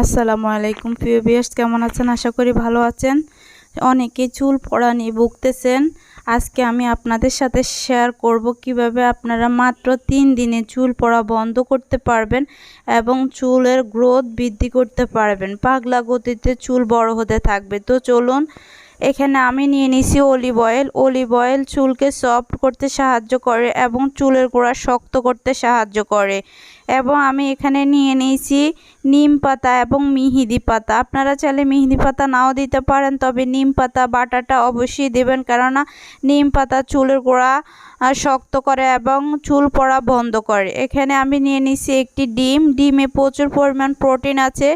আসসালামু আলাইকুম, প্রিয় বিয়ার্স কেমন আছেন? আশা করি ভালো আছেন। অনেকে চুল পড়া নিয়ে ভুগতেছেন। আজকে আমি আপনাদের সাথে শেয়ার করব কীভাবে আপনারা মাত্র তিন দিনে চুল পড়া বন্ধ করতে পারবেন এবং চুলের গ্রোথ বৃদ্ধি করতে পারবেন। পাগলা গতিতে চুল বড় হতে থাকবে। তো চলুন, এখানে আমি নিয়ে নিছি অলিভ অয়েল অলিভ অয়েল চুলকে সফট করতে সাহায্য করে এবং চুলের গোড়া শক্ত করতে সাহায্য করে। এবং আমি এখানে নিয়ে নিয়েছি নিম পাতা এবং মিহিদি পাতা। আপনারা চাইলে মিহিদি পাতা নাও দিতে পারেন, তবে নিম পাতা, বাটাটা অবশ্যই দেবেন, কেননা নিম পাতা চুলের গোড়া শক্ত করে এবং চুল পড়া বন্ধ করে। এখানে আমি নিয়ে নিয়েছি একটি ডিম। ডিমে প্রচুর পরিমাণ প্রোটিন আছে,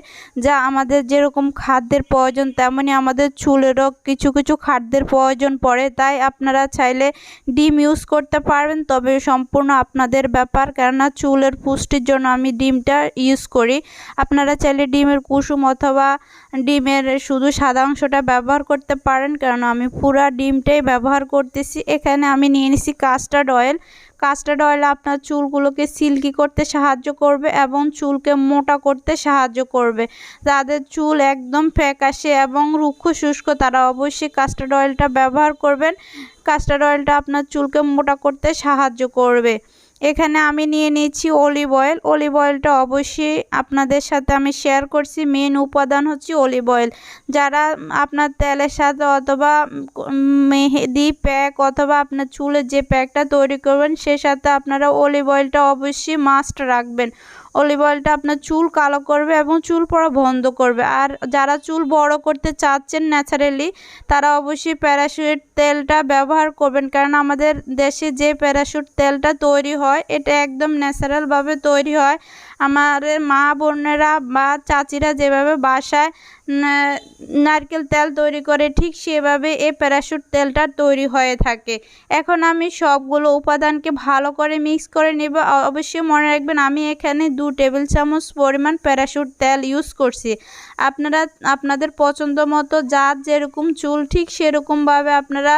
যা আমাদের যেরকম খাদ্যের প্রয়োজন, তেমনি আমাদের চুলেরও কিছু কিছু খাদ্যের প্রয়োজন পড়ে। তাই আপনারা চাইলে ডিম ইউজ করতে পারবেন, তবে সম্পূর্ণ আপনাদের ব্যাপার, কেননা চুলের পুষ্টির জন্য আমি ডিমটা ইউজ করি। আপনারা চাইলে ডিমের কুসুম অথবা ডিমের শুধু সাদা অংশটা ব্যবহার করতে পারেন, কারণ আমি পুরা ডিমটাই ব্যবহার করতেছি। এখানে আমি নিয়ে নিছি কাস্টার্ড অয়েল কাস্টার্ড অয়েল আপনার চুলগুলোকে সিল্কি করতে সাহায্য করবে এবং চুলকে মোটা করতে সাহায্য করবে। যাদের চুল একদম ফ্যাকাশে এবং রুক্ষ শুষ্ক, তারা অবশ্যই কাস্টার্ড অয়েলটা ব্যবহার করবেন। কাস্টার্ড অয়েলটা আপনার চুলকে মোটা করতে সাহায্য করবে। এখানে আমি নিয়ে নিয়েছি অলিভ অয়েল অলিভ অয়েলটা অবশ্যই আপনাদের সাথে আমি শেয়ার করছি। মেন উপাদান হচ্ছে অলিভ অয়েল যারা আপনার তেলের সাথে অথবা মেহেদি প্যাক অথবা আপনার চুলের যে প্যাকটা তৈরি করবেন, সে সাথে আপনারা অলিভ অয়েলটা অবশ্যই মাস্ট রাখবেন। অলিভ অয়েলটা আপনার চুল কালো করবে এবং চুল পড়া বন্ধ করবে। আর যারা চুল বড় করতে চাচ্ছেন ন্যাচারালি তারা অবশ্যই প্যারাশুট তেলটা ব্যবহার করবেন। কারণ আমাদের দেশে যে প্যারাশুট তেলটা তৈরি হয়, এটা একদম ন্যাচারালভাবে তৈরি হয়। আমাদের মা বোনেরা বা চাচিরা যেভাবে বাসায় নারকেল তেল তৈরি করে, ঠিক সেভাবে এই প্যারাশুট তেলটা তৈরি হয়ে থাকে। এখন আমি সবগুলো উপাদানকে ভালো করে মিক্স করে নেব। অবশ্যই মনে রাখবেন আমি এখানে দু টেবিল চামচ পরিমাণ প্যারাশুট তেল ইউজ করছি। আপনারা, আপনাদের পছন্দ মতো যার যেরকম চুল, ঠিক সেরকমভাবে আপনারা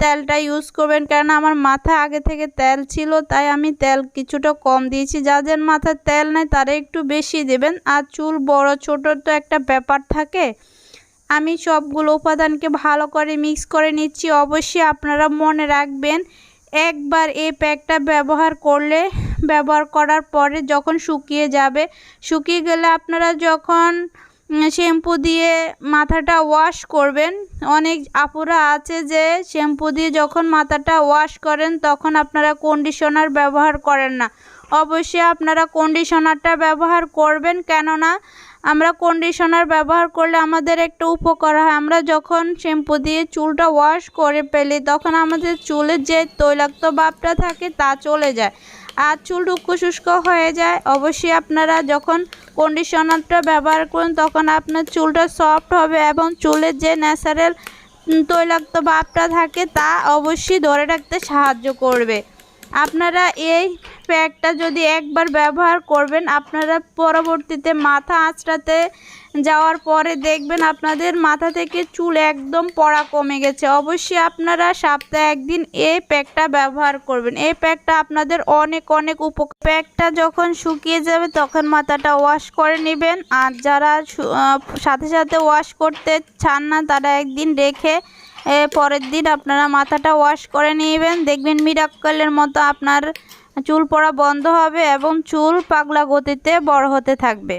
তেলটা ইউজ করবেন। কারণ আমার মাথা আগে থেকে তেল ছিল, তাই আমি তেল কিছুটা কম দিয়েছি। যাদের মাথায় তেল নেই, তারা একটু বেশি দেবেন। আর চুল বড়, ছোট তো একটা ব্যাপার থাকে। আমি সবগুলো উপাদানকে ভালো করে মিক্স করে নিচ্ছি। অবশ্যই আপনারা মনে রাখবেন, একবার এই প্যাকটা ব্যবহার করলে, ব্যবহার করার পরে যখন শুকিয়ে যাবে, শুকিয়ে গেলে আপনারা যখন শ্যাম্পু দিয়ে মাথাটা ওয়াশ করবেন। অনেক আপুরা আছে যে শ্যাম্পু দিয়ে যখন মাথাটা ওয়াশ করেন, তখন আপনারা কন্ডিশনার ব্যবহার করেন না। অবশ্যই আপনারা কন্ডিশনারটা ব্যবহার করবেন, কেননা আমরা কন্ডিশনার ব্যবহার করলে আমাদের একটা উপকার হয়। আমরা যখন শ্যাম্পু দিয়ে চুলটা ওয়াশ করে ফেলি, তখন আমাদের চুলের যে তৈলাক্ত ভাবটা থাকে, তা চলে যায়। আর চুল রুক্ষ শুষ্ক হয়ে যায়, অবশ্যই আপনারা যখন কন্ডিশনারটা ব্যবহার করুন, তখন আপনার চুলটা সফট হবে এবং চুলের যে ন্যাচারাল তৈলাক্ত ভাবটা থাকে, তা অবশ্যই ধরে রাখতে সাহায্য করবে। আপনারা এই প্যাকটা যদি একবার ব্যবহার করবেন, আপনারা পরবর্তীতে মাথা আঁচড়াতে যাওয়ার পরে দেখবেন আপনাদের মাথা থেকে চুল একদম পড়া কমে গেছে। অবশ্যই আপনারা সপ্তাহে একদিন এই প্যাকটা ব্যবহার করবেন। এই প্যাকটা আপনাদের অনেক অনেক উপকার। প্যাকটা যখন শুকিয়ে যাবে, তখন মাথাটা ওয়াশ করে নেবেন। আর যারা সাথে সাথে ওয়াশ করতে চান না, তারা একদিন রেখে পরের দিন আপনারা মাথাটা ওয়াশ করে নেবেন। দেখবেন মিরাক্কলের মতো আপনার চুল পড়া বন্ধ হবে এবং চুল পাগলা গতিতে বড় হতে থাকবে।